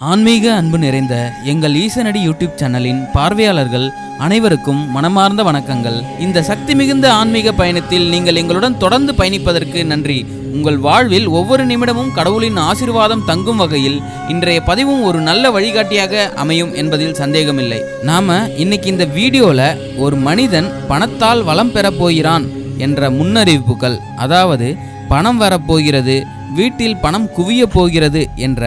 ஆன்மீக அன்பு நிறைந்த எங்கள் ஈசனடி யூடியூப் சேனலின் பார்வையாளர்கள் அனைவருக்கும் மனமார்ந்த வணக்கங்கள். இந்த சக்தி மிகுந்த ஆன்மீக பயணத்தில் நீங்கள் எங்களுடன் தொடர்ந்து பயணிப்பதற்கு நன்றி. உங்கள் வாழ்வில் ஒவ்வொரு நிமிடமும் கடவுளின் ஆசீர்வாதம் தங்கும் வகையில் இன்றைய பதிவும் ஒரு நல்ல வழிகாட்டியாக அமையும் என்பதில் சந்தேகமில்லை. நாம இன்னைக்கு இந்த வீடியோல ஒரு மனிதன் பணத்தால் வளம் பெறப் போகிறான் என்ற முன்னறிவிப்புகள் அதாவது பணம் வரப்போகிறது வீட்டில் பணம் குவிய போகிறது என்ற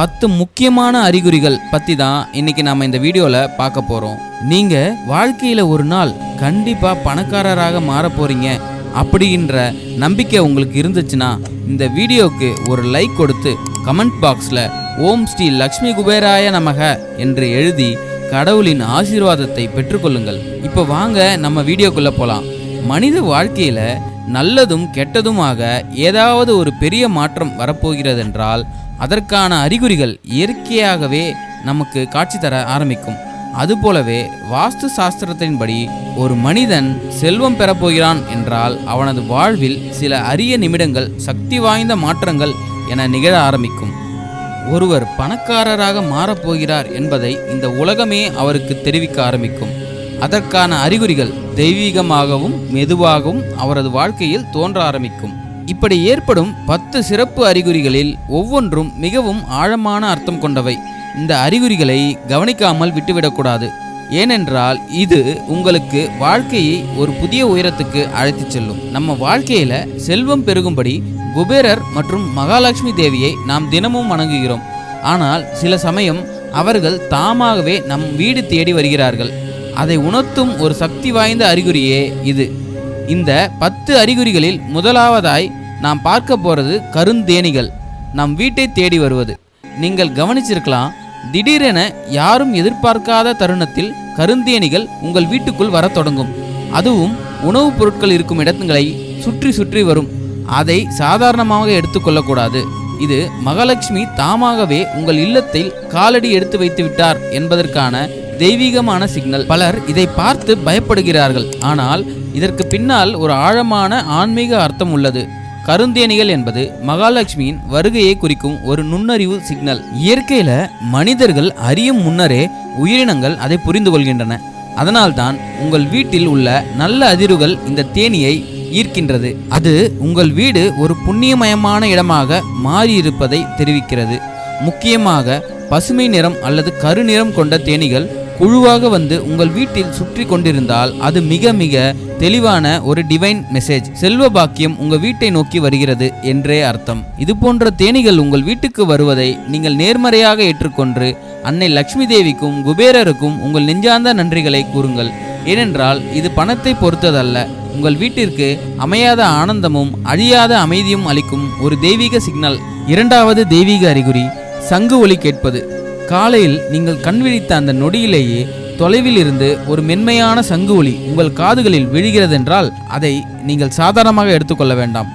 பத்து முக்கியமான அறிகுறிகள் பற்றி தான் இன்னைக்கு நாம இந்த வீடியோவில் பார்க்க போகிறோம் நீங்கள் வாழ்க்கையில் ஒரு நாள் கண்டிப்பாக பணக்காரராக மாற போகிறீங்க அப்படின்ற நம்பிக்கை உங்களுக்கு இருந்துச்சுன்னா இந்த வீடியோவுக்கு ஒரு லைக் கொடுத்து கமெண்ட் பாக்ஸில் ஓம் ஸ்ரீ லக்ஷ்மி குபேராய நமக என்று எழுதி கடவுளின் ஆசீர்வாதத்தை பெற்றுக்கொள்ளுங்கள். இப்போ வாங்க நம்ம வீடியோக்குள்ளே போகலாம் மனித வாழ்க்கையில் நல்லதும் கெட்டதுமாக ஏதாவது ஒரு பெரிய மாற்றம் வரப்போகிறதென்றால் அதற்கான அறிகுறிகள் இயற்கையாகவே நமக்கு காட்சி தர ஆரம்பிக்கும். அதுபோலவே வாஸ்து சாஸ்திரத்தின்படி ஒரு மனிதன் செல்வம் பெறப்போகிறான் என்றால் அவனது வாழ்வில் சில அரிய நிமிடங்கள் சக்தி வாய்ந்த மாற்றங்கள் என நிகழ ஆரம்பிக்கும். ஒருவர் பணக்காரராக மாறப்போகிறார் என்பதை இந்த உலகமே அவருக்கு தெரிவிக்க ஆரம்பிக்கும். அதற்கான அறிகுறிகள் தெய்வீகமாகவும் மெதுவாகவும் அவரது வாழ்க்கையில் தோன்ற ஆரம்பிக்கும். இப்படி ஏற்படும் பத்து சிறப்பு அறிகுறிகளில் ஒவ்வொன்றும் மிகவும் ஆழமான அர்த்தம் கொண்டவை. இந்த அறிகுறிகளை கவனிக்காமல் விட்டுவிடக்கூடாது. ஏனென்றால் இது உங்களுக்கு வாழ்க்கையை ஒரு புதிய உயரத்துக்கு அழைத்துச் செல்லும். நம்ம வாழ்க்கையில செல்வம் பெருகும்படி குபேரர் மற்றும் மகாலட்சுமி தேவியை நாம் தினமும் வணங்குகிறோம். ஆனால் சில சமயம் அவர்கள் தாமாகவே நம் வீடு தேடி வருகிறார்கள். அதை உணர்த்தும் ஒரு சக்தி வாய்ந்த அறிகுறியே இது. இந்த பத்து அறிகுறிகளில் முதலாவதாய் நாம் பார்க்க போகிறது கருந்தேனிகள். நம் வீட்டை தேடி வருவது. நீங்கள் கவனிச்சிருக்கலாம் திடீரென யாரும் எதிர்பார்க்காத தருணத்தில் கருந்தேனிகள் உங்கள் வீட்டுக்குள் வரத் தொடங்கும். அதுவும் உணவுப் பொருட்கள் இருக்கும் இடங்களை சுற்றி சுற்றி வரும். அதை சாதாரணமாக எடுத்துக்கொள்ளக்கூடாது இது மகாலட்சுமி தாமாகவே உங்கள் இல்லத்தில் காலடி எடுத்து வைத்து விட்டார் என்பதற்கான தெய்வீகமான சிக்னல். பலர் இதை பார்த்து பயப்படுகிறார்கள். ஆனால் இதற்கு பின்னால் ஒரு ஆழமான ஆன்மீக அர்த்தம் உள்ளது. கருந்தேனிகள் என்பது மகாலட்சுமியின் வருகையை குறிக்கும் ஒரு நுண்ணறிவு சிக்னல் இயற்கையில மனிதர்கள் அறியும் முன்னரே உயிரினங்கள் அதை புரிந்து கொள்கின்றன. அதனால்தான் உங்கள் வீட்டில் உள்ள நல்ல அதிர்வுகள் இந்த தேனியை ஈர்க்கின்றது. அது உங்கள் வீடு ஒரு புண்ணியமயமான இடமாக மாறியிருப்பதை தெரிவிக்கிறது. முக்கியமாக பசுமை நிறம் அல்லது கருநிறம் கொண்ட தேனிகள் குழுவாக வந்து உங்கள் வீட்டில் சுற்றி கொண்டிருந்தால் அது மிக மிக தெளிவான ஒரு டிவைன் மெசேஜ் செல்வ பாக்கியம் உங்க வீட்டை நோக்கி வருகிறது என்றே அர்த்தம். இது போன்ற தேனிகள் உங்கள் வீட்டுக்கு வருவதை நீங்கள் நேர்மறையாக ஏற்றுக்கொண்டு அன்னை லக்ஷ்மி தேவிக்கும் குபேரருக்கும் உங்கள் நெஞ்சார்ந்த நன்றிகளை கூறுங்கள். ஏனென்றால் இது பணத்தை பொறுத்ததல்ல. உங்கள் வீட்டிற்கு அமையாத ஆனந்தமும் அழியாத அமைதியும் அளிக்கும் ஒரு தெய்வீக சிக்னல் இரண்டாவது தெய்வீக அறிகுறி சங்கு ஒலி கேட்பது. காலையில் நீங்கள் கண் விழித்த அந்த நொடியிலேயே தொலைவில் இருந்து ஒரு மென்மையான சங்கு ஒலி உங்கள் காதுகளில் விழுகிறதென்றால் அதை நீங்கள் சாதாரணமாக எடுத்துக்கொள்ள வேண்டாம்.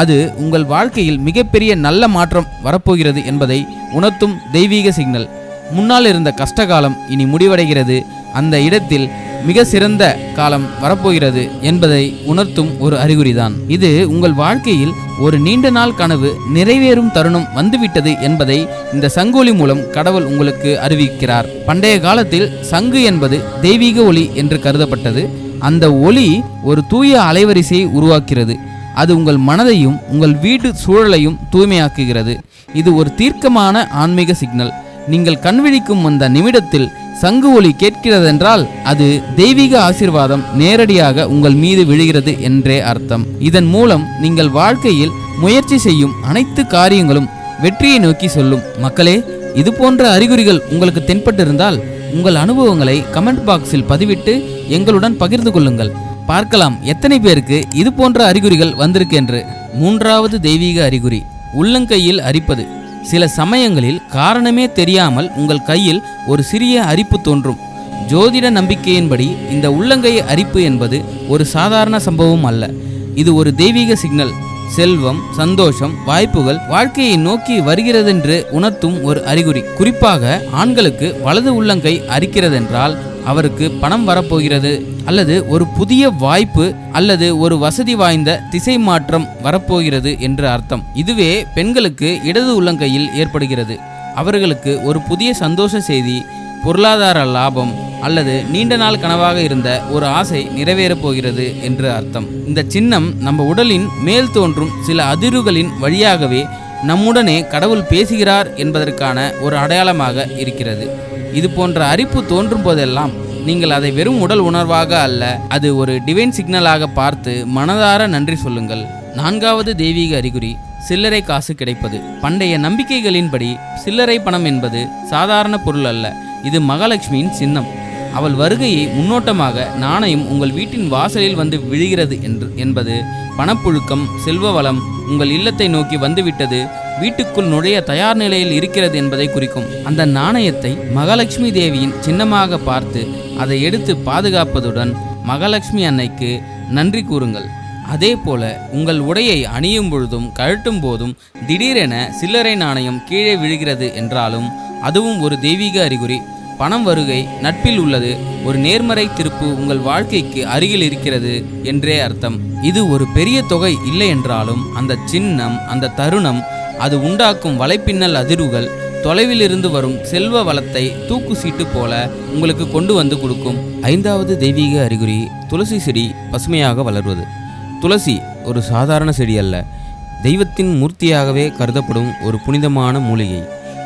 அது உங்கள் வாழ்க்கையில் மிகப்பெரிய நல்ல மாற்றம் வரப்போகிறது என்பதை உணர்த்தும் தெய்வீக சிக்னல். முன்னால் இருந்த கஷ்டகாலம் இனி முடிவடைகிறது. அந்த இடத்தில் மிக சிறந்த காலம் வரப்போகிறது என்பதை உணர்த்தும் ஒரு அறிகுறிதான். இது உங்கள் வாழ்க்கையில் ஒரு நீண்ட நாள் கனவு நிறைவேறும் தருணம் வந்துவிட்டது என்பதை இந்த சங்கொலி மூலம் கடவுள் உங்களுக்கு அறிவிக்கிறார். பண்டைய காலத்தில் சங்கு என்பது தெய்வீக ஒளி என்று கருதப்பட்டது. அந்த ஒளி ஒரு தூய அலைவரிசையை உருவாக்கிறது அது உங்கள் மனதையும் உங்கள் வீட்டு சூழலையும் தூய்மையாக்குகிறது. இது ஒரு தீர்க்கமான ஆன்மீக சிக்னல். நீங்கள் கண்விழிக்கும் அந்த நிமிடத்தில் சங்கு ஒலி கேட்கிறதென்றால் அது தெய்வீக ஆசீர்வாதம் நேரடியாக உங்கள் மீது விழுகிறது என்றே அர்த்தம். இதன் மூலம் நீங்கள் வாழ்க்கையில் முயற்சி செய்யும் அனைத்து காரியங்களும் வெற்றியை நோக்கி சொல்லும். மக்களே இது போன்ற அறிகுறிகள் உங்களுக்கு தென்பட்டிருந்தால் உங்கள் அனுபவங்களை கமெண்ட் பாக்ஸில் பதிவிட்டு எங்களுடன் பகிர்ந்து கொள்ளுங்கள். பார்க்கலாம் எத்தனை பேருக்கு இது போன்ற அறிகுறிகள் வந்திருக்கு என்று. மூன்றாவது தெய்வீக அறிகுறி உள்ளங்கையில் அரிப்பது. சில சமயங்களில் காரணமே தெரியாமல் உங்கள் கையில் ஒரு சிறிய அரிப்பு தோன்றும். ஜோதிட நம்பிக்கையின்படி இந்த உள்ளங்கை அரிப்பு என்பது ஒரு சாதாரண சம்பவம் அல்ல. இது ஒரு தெய்வீக சிக்னல். செல்வம் சந்தோஷம் வாய்ப்புகள் வாழ்க்கையை நோக்கி வருகிறதென்று உணர்த்தும் ஒரு அறிகுறி. குறிப்பாக ஆண்களுக்கு வலது உள்ளங்கை அரிக்கிறதென்றால் அவருக்கு பணம் வரப்போகிறது அல்லது ஒரு புதிய வாய்ப்பு அல்லது ஒரு வசதி வாய்ந்த திசை மாற்றம் வரப்போகிறது என்று அர்த்தம். இதுவே பெண்களுக்கு இடது உள்ளங்கையில் ஏற்படுகிறது. அவர்களுக்கு ஒரு புதிய சந்தோஷ செய்தி பொருளாதார லாபம் அல்லது நீண்ட நாள் கனவாக இருந்த ஒரு ஆசை நிறைவேறப் போகிறது என்று அர்த்தம். இந்த சின்னம் நம்ம உடலின் மேல் தோன்றும் சில அதிர்வுகளின் வழியாகவே நம்முடனே கடவுள் பேசுகிறார் என்பதற்கான ஒரு அடையாளமாக இருக்கிறது. இது போன்ற அரிப்பு தோன்றும் போதெல்லாம் நீங்கள் அதை வெறும் உடல் உணர்வாக அல்ல அது ஒரு டிவைன் சிக்னலாக பார்த்து மனதார நன்றி சொல்லுங்கள். நான்காவது தெய்வீக அறிகுறி சில்லறை காசு கிடைப்பது. பண்டைய நம்பிக்கைகளின்படி சில்லறை பணம் என்பது சாதாரண பொருள் அல்ல இது மகாலட்சுமியின் சின்னம். அவள் வருகையை முன்னோட்டமாக நாணயம் உங்கள் வீட்டின் வாசலில் வந்து விழுகிறது என்று என்பது பணப்புழுக்கம் செல்வ வளம் உங்கள் இல்லத்தை நோக்கி வந்துவிட்டது வீட்டுக்குள் நுழைய தயார் நிலையில் இருக்கிறது என்பதை குறிக்கும். அந்த நாணயத்தை மகாலட்சுமி தேவியின் சின்னமாக பார்த்து அதை எடுத்து பாதுகாப்பதுடன் மகாலட்சுமி அன்னைக்கு நன்றி கூறுங்கள். அதே போல உங்கள் உடையை அணியும் பொழுதும் கழட்டும் போதும் திடீரென சில்லறை நாணயம் கீழே விழுகிறது என்றாலும் அதுவும் ஒரு தெய்வீக அறிகுறி. பணம் வருகை நட்பில் உள்ளது. ஒரு நேர்மறை திருப்பு உங்கள் வாழ்க்கைக்கு அருகில் இருக்கிறது என்றே அர்த்தம். இது ஒரு பெரிய தொகை இல்லை என்றாலும் அந்த சின்னம் அந்த தருணம் அது உண்டாக்கும் வலைப்பின்னல் அதிர்வுகள் தொலைவிலிருந்து வரும் செல்வ வளத்தை தூக்கு சீட்டு போல உங்களுக்கு கொண்டு வந்து கொடுக்கும். ஐந்தாவது தெய்வீக அறிகுறி துளசி செடி பசுமையாக வளர்வது. துளசி ஒரு சாதாரண செடி அல்ல. தெய்வத்தின் மூர்த்தியாகவே கருதப்படும் ஒரு புனிதமான மூலிகை.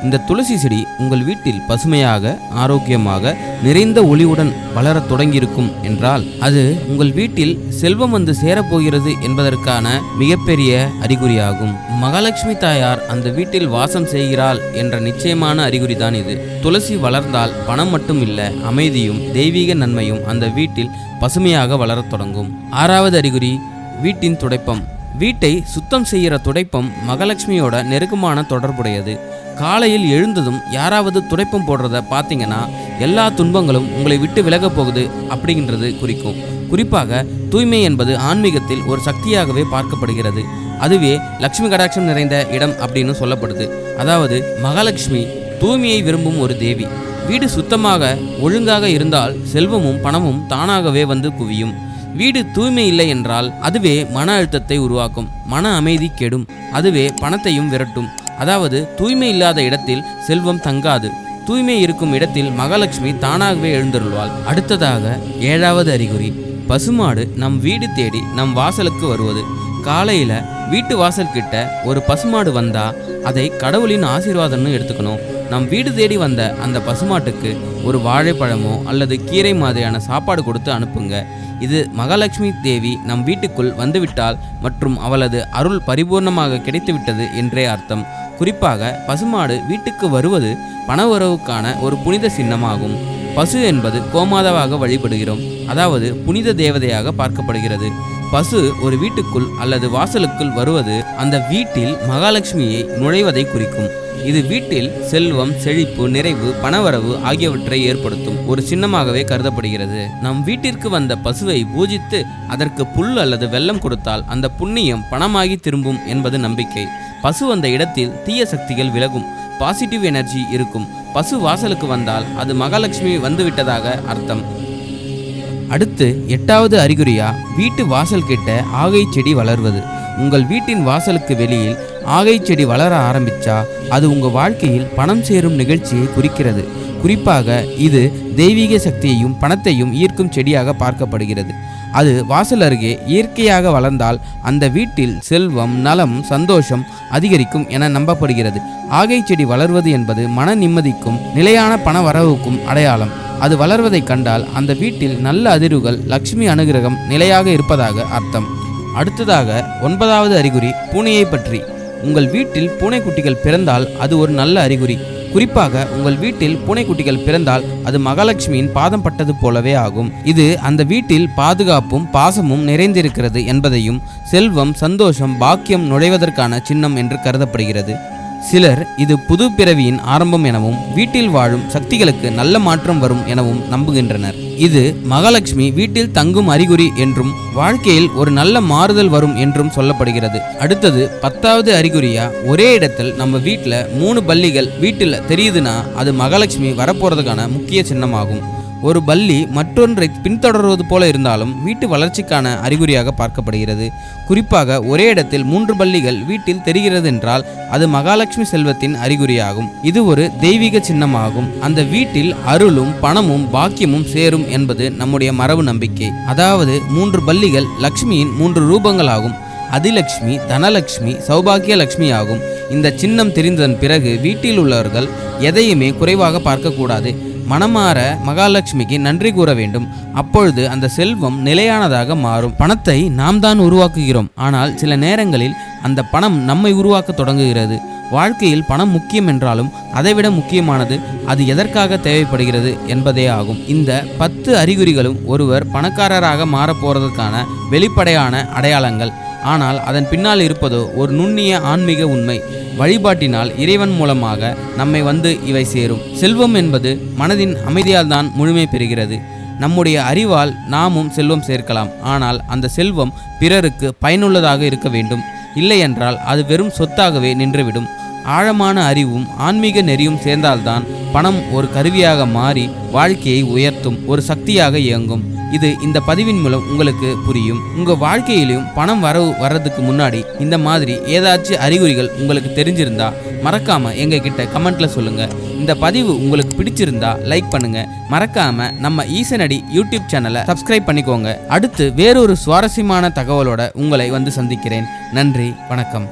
இந்த துளசி செடி உங்கள் வீட்டில் பசுமையாக ஆரோக்கியமாக நிறைந்த ஒளிவுடன் வளரத் தொடங்கியிருக்கும் என்றால் அது உங்கள் வீட்டில் செல்வம் வந்து சேரப்போகிறது என்பதற்கான மிகப்பெரிய அறிகுறியாகும். மகாலட்சுமி தாயார் அந்த வீட்டில் வாசம் செய்கிறாள் என்ற நிச்சயமான அறிகுறி தான் இது. துளசி வளர்ந்தால் பணம் மட்டும் இல்லை அமைதியும் தெய்வீக நன்மையும் அந்த வீட்டில் பசுமையாக வளரத் தொடங்கும். ஆறாவது அறிகுறி வீட்டின் துடைப்பம். வீட்டை சுத்தம் செய்கிற துடைப்பம் மகாலட்சுமியோட நெருக்கமான தொடர்புடையது. காலையில் எழுந்ததும் யாராவது துடைப்பம் போடுறத பார்த்தீங்கன்னா எல்லா துன்பங்களும் உங்களை விட்டு விலகப் போகுது அப்படின்றது குறிக்கும். குறிப்பாக தூய்மை என்பது ஆன்மீகத்தில் ஒரு சக்தியாகவே பார்க்கப்படுகிறது. அதுவே லக்ஷ்மி கடாட்சம் நிறைந்த இடம் அப்படின்னு சொல்லப்படுது. அதாவது மகாலட்சுமி தூய்மையை விரும்பும் ஒரு தேவி. வீடு சுத்தமாக ஒழுங்காக இருந்தால் செல்வமும் பணமும் தானாகவே வந்து குவியும். வீடு தூய்மை இல்லை என்றால் அதுவே மன அழுத்தத்தை உருவாக்கும் மன அமைதி கெடும் அதுவே பணத்தையும் விரட்டும். அதாவது தூய்மை இல்லாத இடத்தில் செல்வம் தங்காது. தூய்மை இருக்கும் இடத்தில் மகாலட்சுமி தானாகவே எழுந்தருள்வாள். அடுத்ததாக ஏழாவது அறிகுறி. பசுமாடு நம் வீடு தேடி நம் வாசலுக்கு வருவது. காலையில் வீட்டு வாசல் கிட்ட ஒரு பசுமாடு வந்தா அதை கடவுளின் ஆசீர்வாதம்னு எடுத்துக்கணும். நம் வீடு தேடி வந்த அந்த பசுமாட்டுக்கு ஒரு வாழைப்பழமோ அல்லது கீரை மாதிரியான சாப்பாடு கொடுத்து அனுப்புங்க. இது மகாலட்சுமி தேவி நம் வீட்டுக்குள் வந்துவிட்டால் மற்றும் அவளது அருள் பரிபூர்ணமாக கிடைத்துவிட்டது என்றே அர்த்தம். குறிப்பாக பசுமாடு வீட்டுக்கு வருவது பண உறவுக்கான ஒரு புனித சின்னமாகும். பசு என்பது கோமாதாவாக வழிபடுகிறோம். அதாவது புனித தேவதையாக பார்க்கப்படுகிறது. பசு ஒரு வீட்டுக்குள் அல்லது வாசலுக்குள் வருவது அந்த வீட்டில் மகாலட்சுமியை நுழைவதை குறிக்கும். இது வீட்டில் செல்வம் செழிப்பு நிறைவு பணவரவு ஆகியவற்றை ஏற்படுத்தும் ஒரு சின்னமாகவே கருதப்படுகிறது. நம் வீட்டிற்கு வந்த பசுவை பூஜித்து அதற்கு புல் அல்லது வெள்ளம் கொடுத்தால் அந்த புண்ணியம் பணமாகி திரும்பும் என்பது நம்பிக்கை. பசு வந்த இடத்தில் தீய சக்திகள் விலகும் பாசிட்டிவ் எனர்ஜி இருக்கும். பசு வாசலுக்கு வந்தால் அது மகாலட்சுமி வந்துவிட்டதாக அர்த்தம். அடுத்து எட்டாவது அறிகுறியா வீட்டு வாசல் கிட்ட ஆகை செடி வளர்வது. உங்கள் வீட்டின் வாசலுக்கு வெளியில் ஆகை செடி வளர ஆரம்பிச்சா அது உங்க வாழ்க்கையில் பணம் சேரும் நிகழ்ச்சியை குறிக்கிறது. குறிப்பாக இது தெய்வீக சக்தியையும் பணத்தையும் ஈர்க்கும் செடியாக பார்க்கப்படுகிறது. அது வாசல் அருகே இயற்கையாக வளர்ந்தால் அந்த வீட்டில் செல்வம் நலம் சந்தோஷம் அதிகரிக்கும் என நம்பப்படுகிறது. ஆகை செடி வளர்வது என்பது மன நிம்மதிக்கும் நிலையான பண வரவுக்கும் அடையாளம். அது வளர்வதைக் கண்டால் அந்த வீட்டில் நல்ல அதிர்வுகள் லக்ஷ்மி அனுகிரகம் நிலையாக இருப்பதாக அர்த்தம். அடுத்ததாக ஒன்பதாவது அறிகுறி பூனையை பற்றி. உங்கள் வீட்டில் பூனைக்குட்டிகள் பிறந்தால் அது ஒரு நல்ல அறிகுறி. குறிப்பாக உங்கள் வீட்டில் பூனைக்குட்டிகள் பிறந்தால் அது மகாலட்சுமியின் பாதம் பட்டது போலவே ஆகும். இது அந்த வீட்டில் பாதுகாப்பும் பாசமும் நிறைந்திருக்கிறது என்பதையும் செல்வம் சந்தோஷம் பாக்கியம் நுழைவதற்கான சின்னம் என்று கருதப்படுகிறது. சிலர் இது புது பிறவியின் ஆரம்பம் எனவும் வீட்டில் வாழும் சக்திகளுக்கு நல்ல மாற்றம் வரும் எனவும் நம்புகின்றனர். இது மகாலட்சுமி வீட்டில் தங்கும் அறிகுறி என்றும் வாழ்க்கையில் ஒரு நல்ல மாறுதல் வரும் என்றும் சொல்லப்படுகிறது. அடுத்தது பத்தாவது அறிகுறியா ஒரே இடத்தில் நம்ம வீட்டில் மூணு பள்ளிகள் வீட்டில் தெரியுதுன்னா அது மகாலட்சுமி வரப்போறதுக்கான முக்கிய சின்னமாகும். ஒரு பள்ளி மற்றொன்றை பின்தொடர்வது போல இருந்தாலும் வீட்டு வளர்ச்சிக்கான அறிகுறியாக பார்க்கப்படுகிறது. குறிப்பாக ஒரே இடத்தில் மூன்று பள்ளிகள் வீட்டில் தெரிகிறது என்றால் அது மகாலட்சுமி செல்வத்தின் அறிகுறியாகும். இது ஒரு தெய்வீக சின்னமாகும். அந்த வீட்டில் அருளும் பணமும் பாக்கியமும் சேரும் என்பது நம்முடைய மரபு நம்பிக்கை. அதாவது மூன்று பள்ளிகள் லக்ஷ்மியின் மூன்று ரூபங்களாகும். அதிலக்ஷ்மி தனலக்ஷ்மி சௌபாகிய லக்ஷ்மி ஆகும் இந்த சின்னம் தெரிந்ததன் பிறகு வீட்டில் உள்ளவர்கள் எதையுமே குறைவாக பார்க்கக்கூடாது. மனமாற மகாலட்சுமிக்கு நன்றி கூற வேண்டும். அப்பொழுது அந்த செல்வம் நிலையானதாக மாறும். பணத்தை நாம் தான் உருவாக்குகிறோம். ஆனால் சில நேரங்களில் அந்த பணம் நம்மை உருவாக்க தொடங்குகிறது. வாழ்க்கையில் பணம் முக்கியம் என்றாலும் அதைவிட முக்கியமானது அது எதற்காக தேவைப்படுகிறது என்பதே ஆகும். இந்த பத்து அறிகுறிகளும் ஒருவர் பணக்காரராக மாறப்போறதுக்கான வெளிப்படையான அடையாளங்கள். ஆனால் அதன் பின்னால் இருப்பதோ ஒரு நுண்ணிய ஆன்மீக உண்மை. வழிபாட்டினால் இறைவன் மூலமாக நம்மை வந்து இவை சேரும். செல்வம் என்பது மனதின் அமைதியால் தான் முழுமை பெறுகிறது. நம்முடைய அறிவால் நாமும் செல்வம் சேர்க்கலாம். ஆனால் அந்த செல்வம் பிறருக்கு பயனுள்ளதாக இருக்க வேண்டும். இல்லையென்றால் அது வெறும் சொத்தாகவே நின்றுவிடும். ஆழமான அறிவும் ஆன்மீக நெறியும் சேர்ந்தால்தான் பணம் ஒரு கருவியாக மாறி வாழ்க்கையை உயர்த்தும் ஒரு சக்தியாக இயங்கும். இது இந்த பதிவின் மூலம் உங்களுக்கு புரியும். உங்க வாழ்க்கையிலும் பணம் வரவு வர்றதுக்கு முன்னாடி இந்த மாதிரி ஏதாச்சும் அறிகுறிகள் உங்களுக்கு தெரிஞ்சிருந்தா மறக்காம எங்க கிட்ட கமெண்ட்ல சொல்லுங்க. இந்த பதிவு உங்களுக்கு பிடிச்சிருந்தா லைக் பண்ணுங்க. மறக்காம நம்ம ஈசனடி யூடியூப் சேனலை சப்ஸ்கிரைப் பண்ணிக்கோங்க. அடுத்து வேறொரு சுவாரஸ்யமான தகவலோட உங்களை வந்து சந்திக்கிறேன். நன்றி வணக்கம்.